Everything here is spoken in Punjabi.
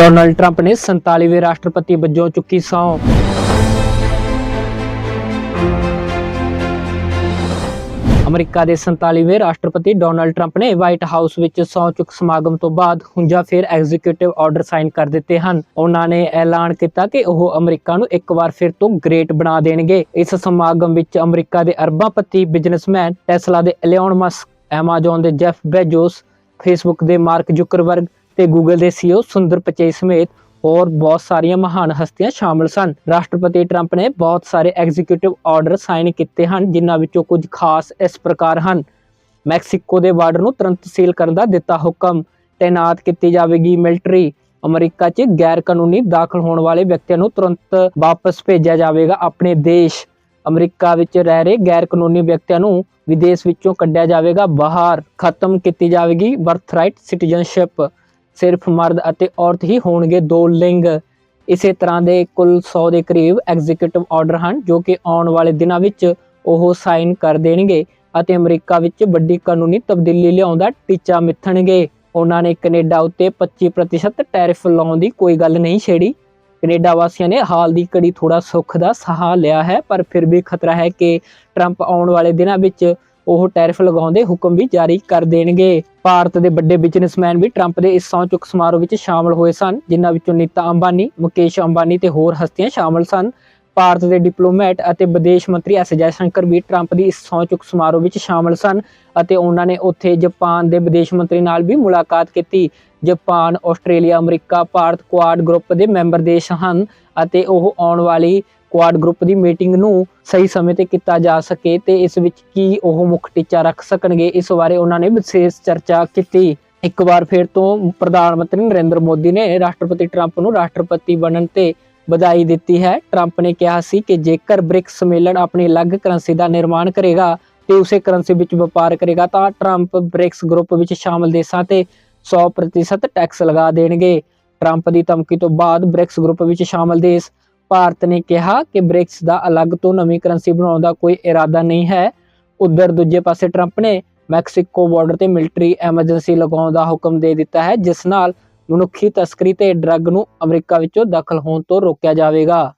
ਡੋਨਲਡ ਟਰੰਪ ਨੇ 47ਵੇਂ ਰਾਸ਼ਟਰਪਤੀ ਵਜੋਂ ਚੁੱਕੀ ਸਹੁੰ। ਅਮਰੀਕਾ ਦੇ 47ਵੇਂ ਰਾਸ਼ਟਰਪਤੀ ਡੋਨਾਲਡ ਟਰੰਪ ਨੇ ਵਾਈਟ ਹਾਊਸ ਵਿੱਚ ਸਹੁੰ ਚੁੱਕ ਸਮਾਗਮ ਤੋਂ ਬਾਅਦ ਹੁੰਜਾ ਫਿਰ ਐਗਜ਼ੀਕਿਊਟਿਵ ਆਰਡਰ ਸਾਈਨ ਕਰ ਦਿੱਤੇ ਹਨ। ਉਹਨਾਂ ਨੇ ਐਲਾਨ ਕੀਤਾ ਕਿ ਉਹ ਅਮਰੀਕਾ ਨੂੰ ਇੱਕ ਵਾਰ ਫਿਰ ਤੋਂ ਗ੍ਰੇਟ ਬਣਾ ਦੇਣਗੇ। ਇਸ ਸਮਾਗਮ ਵਿੱਚ ਅਮਰੀਕਾ ਦੇ ਅਰਬਾਪਤੀ ਬਿਜ਼ਨਸਮੈਨ ਟੈਸਲਾ ਦੇ ਐਲੀਅਨ ਮਸਕ, ਐਮਾਜ਼ਨ ਦੇ ਜੈਫ ਬੇਜੋਸ, ਫੇਸਬੁੱਕ ਦੇ ਮਾਰਕ ਜ਼ੁਕਰਬਰਗ ਤੇ ਗੂਗਲ ਦੇ ਸੀਈਓ ਸੁੰਦਰ ਪਿਚਾਈ ਸਮੇਤ ਹੋਰ ਬਹੁਤ ਸਾਰੀਆਂ ਮਹਾਨ ਹਸਤੀਆਂ ਸ਼ਾਮਲ ਸਨ। ਰਾਸ਼ਟਰਪਤੀ ਟਰੰਪ ਨੇ ਬਹੁਤ ਸਾਰੇ ਐਗਜ਼ੀਕਿਊਟਿਵ ਆਰਡਰ ਸਾਈਨ ਕੀਤੇ ਹਨ, ਜਿਨ੍ਹਾਂ ਵਿੱਚੋਂ ਕੁਝ ਖਾਸ ਇਸ ਪ੍ਰਕਾਰ ਹਨ। ਮੈਕਸੀਕੋ ਦੇ ਬਾਰਡਰ ਨੂੰ ਤੁਰੰਤ ਸੀਲ ਕਰਨ ਦਾ ਦਿੱਤਾ ਹੁਕਮ। ਤਾਇਨਾਤ ਕੀਤੀ ਜਾਵੇਗੀ ਮਿਲਟਰੀ। ਅਮਰੀਕਾ 'ਚ ਗੈਰ ਕਾਨੂੰਨੀ ਦਾਖਲ ਹੋਣ ਵਾਲੇ ਵਿਅਕਤੀਆਂ ਨੂੰ ਤੁਰੰਤ ਵਾਪਸ ਭੇਜਿਆ ਜਾਵੇਗਾ ਆਪਣੇ ਦੇਸ਼। ਅਮਰੀਕਾ ਵਿੱਚ ਰਹਿ ਰਹੇ ਗੈਰ ਕਾਨੂੰਨੀ ਵਿਅਕਤੀਆਂ ਨੂੰ ਵਿਦੇਸ਼ ਵਿੱਚੋਂ ਕੱਢਿਆ ਜਾਵੇਗਾ ਬਾਹਰ। ਖਤਮ ਕੀਤੀ ਜਾਵੇਗੀ ਬਰਥਰਾਈਟ ਸਿਟੀਜ਼ਨਸ਼ਿਪ। ਸਿਰਫ ਮਰਦ ਅਤੇ ਔਰਤ ਹੀ ਹੋਣਗੇ। ਦੋ ਲਿੰਗ ਇਸੇ ਤਰ੍ਹਾਂ ਦੇ ਕੁੱਲ 100 ਦੇ ਕਰੀਬ ਐਗਜ਼ੀਕਿਊਟਿਵ ਆਰਡਰ ਹਨ, ਜੋ ਕਿ ਆਉਣ ਵਾਲੇ ਦਿਨਾਂ ਵਿੱਚ ਉਹ ਸਾਈਨ ਕਰ ਦੇਣਗੇ ਅਤੇ ਅਮਰੀਕਾ ਵਿੱਚ ਵੱਡੀ ਕਾਨੂੰਨੀ ਤਬਦੀਲੀ ਲਿਆਉਣ ਦਾ ਟੀਚਾ ਮਿੱਥਣਗੇ। ਉਹਨਾਂ ਨੇ ਕੈਨੇਡਾ ਉੱਤੇ 25% ਟੈਰਿਫ ਲਾਉਣ ਦੀ ਕੋਈ ਗੱਲ ਨਹੀਂ ਛੇੜੀ। ਕੈਨੇਡਾ ਵਾਸੀਆਂ ਨੇ ਹਾਲ ਦੀ ਘੜੀ ਥੋੜਾ ਸੁੱਖ ਦਾ ਸਾਹ ਲਿਆ ਹੈ, ਪਰ ਫਿਰ ਵੀ ਖਤਰਾ ਹੈ ਕਿ ਟਰੰਪ ਆਉਣ ਵਾਲੇ ਦਿਨਾਂ ਵਿੱਚ ਉਹ ਟੈਰਿਫ ਲਗਾਉਣ ਦੇ ਹੁਕਮ ਵੀ ਜਾਰੀ ਕਰ ਦੇਣਗੇ। ਭਾਰਤ ਦੇ ਵੱਡੇ ਬਿਜ਼ਨਸਮੈਨ ਵੀ ਟਰੰਪ ਦੇ ਇਸ ਸਹੁੰ ਚੁੱਕ ਸਮਾਰੋਹ ਵਿੱਚ ਸ਼ਾਮਲ ਹੋਏ ਸਨ, ਜਿਨ੍ਹਾਂ ਵਿੱਚੋਂ ਨੀਤਾ ਅੰਬਾਨੀ, ਮੁਕੇਸ਼ ਅੰਬਾਨੀ ਤੇ ਹੋਰ ਹਸਤੀਆਂ ਸ਼ਾਮਲ ਸਨ। ਭਾਰਤ ਦੇ ਡਿਪਲੋਮੈਟ ਅਤੇ ਵਿਦੇਸ਼ ਮੰਤਰੀ ਐਸ ਜੈਸ਼ੰਕਰ ਵੀ ਟਰੰਪ ਦੀ ਇਸ ਸਹੁੰ ਚੁੱਕ ਸਮਾਰੋਹ ਵਿੱਚ ਸ਼ਾਮਲ ਸਨ ਅਤੇ ਉਹਨਾਂ ਨੇ ਉੱਥੇ ਜਾਪਾਨ ਦੇ ਵਿਦੇਸ਼ ਮੰਤਰੀ ਨਾਲ ਵੀ ਮੁਲਾਕਾਤ ਕੀਤੀ। Japan, Australia, America, Bharat Quad group ਦੇ ਮੈਂਬਰ ਦੇਸ਼ ਹਨ ਅਤੇ ਉਹ ਆਉਣ ਵਾਲੀ ਕੁਆਡ ਗਰੁੱਪ ਦੀ ਮੀਟਿੰਗ ਨੂੰ ਸਹੀ ਸਮੇਂ ਤੇ ਕੀਤਾ ਜਾ ਸਕੇ ਤੇ ਇਸ ਵਿੱਚ ਕੀ ਉਹ ਮੁੱਖ ਟੀਚਾ ਰੱਖ ਸਕਣਗੇ, ਇਸ ਬਾਰੇ ਉਹਨਾਂ ਨੇ ਵਿਸ਼ੇਸ਼ ਚਰਚਾ ਕੀਤੀ। ਇੱਕ ਵਾਰ ਫਿਰ ਤੋਂ ਪ੍ਰਧਾਨ ਮੰਤਰੀ ਨਰਿੰਦਰ ਮੋਦੀ ਨੇ ਰਾਸ਼ਟਰਪਤੀ ਟਰੰਪ ਨੂੰ ਰਾਸ਼ਟਰਪਤੀ ਬਣਨ ਤੇ ਵਧਾਈ ਦਿੱਤੀ ਹੈ। ਟਰੰਪ ਨੇ ਕਿਹਾ ਸੀ ਕਿ ਜੇਕਰ ਬ੍ਰਿਕਸ ਸੰਮੇਲਨ ਆਪਣੀ ਅਲੱਗ ਕਰੰਸੀ ਦਾ ਨਿਰਮਾਣ ਕਰੇਗਾ ਤੇ ਉਸੇ ਕਰੰਸੀ ਵਿੱਚ ਵਪਾਰ ਕਰੇਗਾ, ਤਾਂ ਟਰੰਪ ਬ੍ਰਿਕਸ ਗਰੁੱਪ ਵਿੱਚ ਸ਼ਾਮਲ ਦੇਸ਼ਾਂ ਤੇ 100% ਟੈਕਸ ਲਗਾ ਦੇਣਗੇ। ਟਰੰਪ ਦੀ ਧਮਕੀ ਤੋਂ ਬਾਅਦ ਬ੍ਰਿਕਸ ਗਰੁੱਪ ਵਿੱਚ ਸ਼ਾਮਲ ਦੇਸ਼ ਭਾਰਤ ਨੇ ਕਿਹਾ ਕਿ ਬ੍ਰਿਕਸ ਦਾ ਅਲੱਗ ਤੋਂ ਨਵੀਂ ਕਰੰਸੀ ਬਣਾਉਣ ਦਾ ਕੋਈ ਇਰਾਦਾ ਨਹੀਂ ਹੈ। ਉਧਰ ਦੂਜੇ ਪਾਸੇ ਟਰੰਪ ਨੇ ਮੈਕਸੀਕੋ ਬਾਰਡਰ ਤੇ ਮਿਲਟਰੀ ਐਮਰਜੈਂਸੀ ਲਗਾਉਣ ਦਾ ਹੁਕਮ ਦੇ ਦਿੱਤਾ ਹੈ, ਜਿਸ ਨਾਲ ਮਨੁੱਖੀ ਤਸਕਰੀ ਤੇ ਡਰੱਗ ਨੂੰ ਅਮਰੀਕਾ ਵਿੱਚੋਂ ਦਾਖਲ ਹੋਣ ਤੋਂ ਰੋਕਿਆ ਜਾਵੇਗਾ।